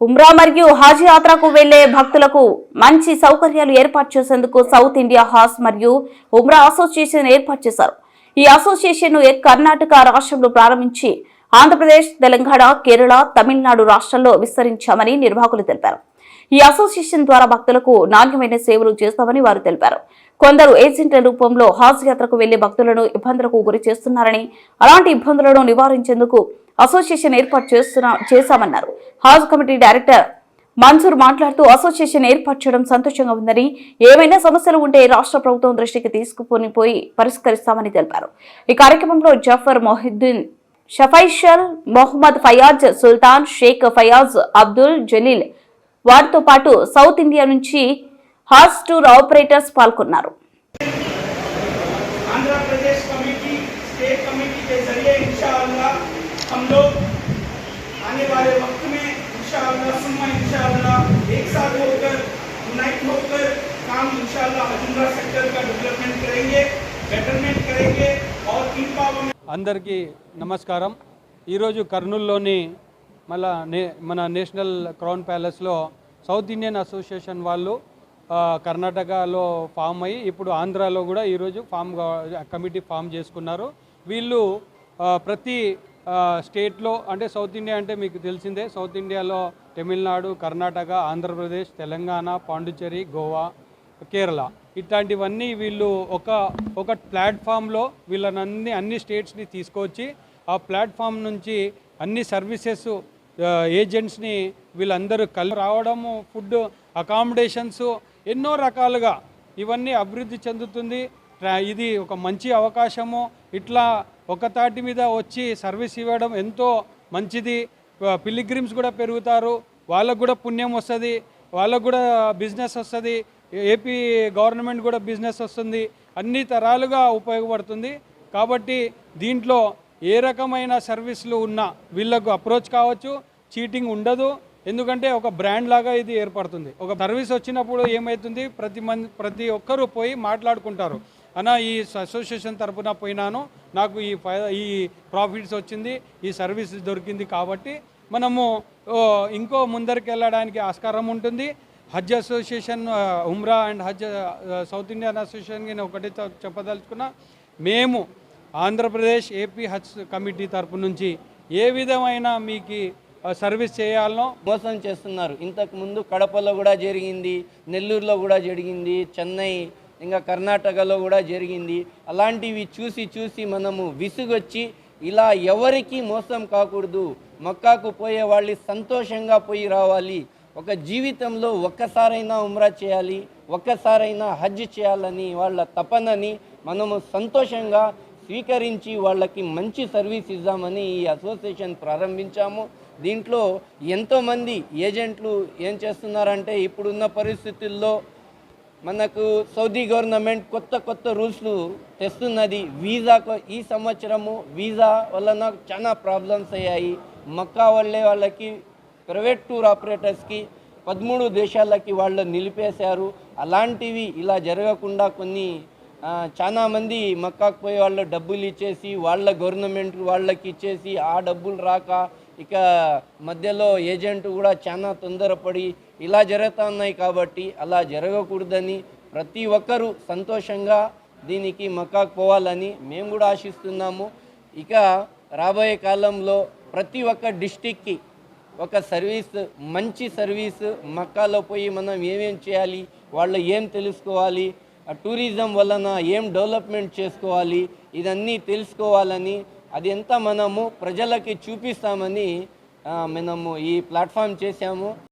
ఉమ్రా మరియు హాజ్ యాత్రకు వెళ్ళే భక్తులకు మంచి సౌకర్యాలు ఏర్పాటు చేసేందుకు సౌత్ ఇండియా హాజ్ మరియు ఉమ్రా అసోసియేషన్ ఏర్పాటు చేశారు. ఈ అసోసియేషన్ను కర్ణాటక రాష్ట్రంలో ప్రారంభించి ఆంధ్రప్రదేశ్ తెలంగాణ కేరళ తమిళనాడు రాష్ట్రాల్లో విస్తరించామని నిర్వాహకులు తెలిపారు. ఈ అసోసియేషన్ ద్వారా భక్తులకు నాణ్యమైన సేవలు చేస్తామని వారు తెలిపారు. కొందరు ఏజెంట్ల రూపంలో హాజ్ యాత్రకు వెళ్ళే భక్తులను ఇబ్బందులకు గురి చేస్తున్నారని అలాంటి ఇబ్బందులను నివారించేందుకు అసోసియేషన్ ఏర్పాటు చేస్తున్నా చేశామన్నారు. హాజ్ కమిటీ డైరెక్టర్ మన్సూర్ మాట్లాడుతూ అసోసియేషన్ ఏర్పాటు చేయడం సంతోషంగా ఉందని ఏమైనా సమస్యలు ఉంటే రాష్ట్ర ప్రభుత్వం దృష్టికి తీసుకుని పోయి పరిష్కరిస్తామని తెలిపారు. ఈ కార్యక్రమంలో జఫర్ మొహిద్దీన్ షఫైషల్ మొహమ్మద్ ఫయాజ్ సుల్తాన్ షేక్ ఫయాజ్ అబ్దుల్ జలీల్ వారితో పాటు సౌత్ ఇండియా నుంచి హాస్ టూర్ ఆపరేటర్స్ పాల్గొన్నారు. इंशाअल्लाह सुम्मा इंशाअल्लाह एक साथ होकर यूनाइट होकर काम इंशाअल्लाह हजूमरा सेक्टर का डेवलपमेंट करेंगे बेटरमेंट करेंगे और इम्पावरमेंट అందరికీ నమస్కారం ఈరోజు కర్నూలులోని మళ్ళా నే మన నేషనల్ క్రౌన్ ప్యాలెస్లో సౌత్ ఇండియన్ అసోసియేషన్ వాళ్ళు ఆ, కర్ణాటకలో ఫామ్ అయ్యి ఇప్పుడు ఆంధ్రాలో కూడా ఈరోజు ఫామ్ గా- కమిటీ ఫామ్ చేసుకున్నారు వీళ్ళు ఆ, ప్రతి ఆ, స్టేట్లో అంటే సౌత్ ఇండియా అంటే మీకు తెలిసిందే. సౌత్ ఇండియాలో తమిళనాడు కర్ణాటక ఆంధ్రప్రదేశ్ తెలంగాణ పాండిచ్చేరి గోవా కేరళ. ఇట్లాంటివన్నీ వీళ్ళు ఒక ఒక ప్లాట్ఫామ్లో వీళ్ళనన్ని అన్ని స్టేట్స్ని తీసుకొచ్చి ఆ ప్లాట్ఫామ్ నుంచి అన్ని సర్వీసెస్ ఏజెంట్స్ని వీళ్ళందరూ కలి రావడము ఫుడ్ అకామిడేషన్స్ ఎన్నో రకాలుగా ఇవన్నీ అభివృద్ధి చెందుతుంది. ఇది ఒక మంచి అవకాశము. ఇట్లా ఒకతాటి మీద వచ్చి సర్వీస్ ఇవ్వడం ఎంతో మంచిది. పిలిగ్రిమ్స్ కూడా పెరుగుతారు. వాళ్ళకు కూడా పుణ్యం వస్తుంది. వాళ్ళకు కూడా బిజినెస్ వస్తుంది. ఏపీ గవర్నమెంట్ కూడా బిజినెస్ వస్తుంది. అన్ని తరాలుగా ఉపయోగపడుతుంది. కాబట్టి దీంట్లో ఏ రకమైన సర్వీసులు ఉన్నా వీళ్ళకు అప్రోచ్ కావచ్చు. చీటింగ్ ఉండదు. ఎందుకంటే ఒక బ్రాండ్ లాగా ఇది ఏర్పడుతుంది. ఒక సర్వీస్ వచ్చినప్పుడు ఏమవుతుంది ప్రతి మంది ప్రతి ఒక్కరూ పోయి మాట్లాడుకుంటారు. అన్న ఈ అసోసియేషన్ తరపున పోయినాను. నాకు ఈ ఫై- ఈ ప్రాఫిట్స్ వచ్చింది ఈ సర్వీస్ దొరికింది కాబట్టి మనము ఇంకో ముందరికి వెళ్ళడానికి ఆస్కారం ఉంటుంది. Hajj association Umrah and Hajj South Indian association నేను ఒకటి చెప్పదలుచుకున్నా. మేము ఆంధ్రప్రదేశ్ ఏపీ హజ్ కమిటీ తరపు నుంచి ఏ విధమైన మీకు సర్వీస్ చేయాలనో మోసం చేస్తున్నారు. ఇంతకుముందు కడపలో కూడా జరిగింది నెల్లూరులో కూడా జరిగింది చెన్నై ఇంకా కర్ణాటకలో కూడా జరిగింది. అలాంటివి చూసి చూసి మనము విసుగొచ్చి ఇలా ఎవరికి మోసం కాకూడదు మక్కాకు పోయే వాళ్ళు సంతోషంగా పోయి రావాలి ఒక జీవితంలో ఒక్కసారైనా ఉమ్రా చేయాలి ఒక్కసారైనా హజ్ చేయాలని వాళ్ళ తపనని మనము సంతోషంగా స్వీకరించి వాళ్ళకి మంచి సర్వీస్ ఇద్దామని ఈ అసోసియేషన్ ప్రారంభించాము. దీంట్లో ఎంతోమంది ఏజెంట్లు ఏం చేస్తున్నారంటే ఇప్పుడున్న పరిస్థితుల్లో మనకు సౌదీ గవర్నమెంట్ కొత్త కొత్త రూల్స్లు తెస్తున్నది. వీసా ఈ సంవత్సరము వీసా వలన చాలా ప్రాబ్లమ్స్ అయ్యాయి. మక్కా వాళ్ళే వాళ్ళకి ప్రైవేట్ టూర్ ఆపరేటర్స్కి పదమూడు దేశాలకి వాళ్ళు నిలిపేశారు. అలాంటివి ఇలా జరగకుండా కొన్ని చాలామంది మక్కాకు పోయి వాళ్ళు డబ్బులు ఇచ్చేసి వాళ్ళ గవర్నమెంట్ వాళ్ళకి ఇచ్చేసి ఆ డబ్బులు రాక ఇక మధ్యలో ఏజెంట్ కూడా చాలా తొందరపడి ఇలా జరుగుతూ ఉన్నాయి కాబట్టి అలా జరగకూడదని ప్రతి ఒక్కరూ సంతోషంగా దీనికి మక్కాకు పోవాలని మేము కూడా ఆశిస్తున్నాము. ఇక రాబోయే కాలంలో ప్రతి ఒక్క డిస్టిక్కి ఒక సర్వీస్ మంచి సర్వీస్ మక్కాలో పోయి మనం ఏమేం చేయాలి వాళ్ళు ఏం తెలుసుకోవాలి ఆ టూరిజం వలన ఏం డెవలప్మెంట్ చేసుకోవాలి ఇదన్నీ తెలుసుకోవాలని అది ఎంత మనము ప్రజలకి చూపిస్తామని మనము ఈ ప్లాట్ఫామ్ చేశాము.